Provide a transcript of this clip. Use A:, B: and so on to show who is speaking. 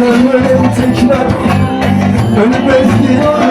A: Tekrar ölüm tekrar. Ölmez diyor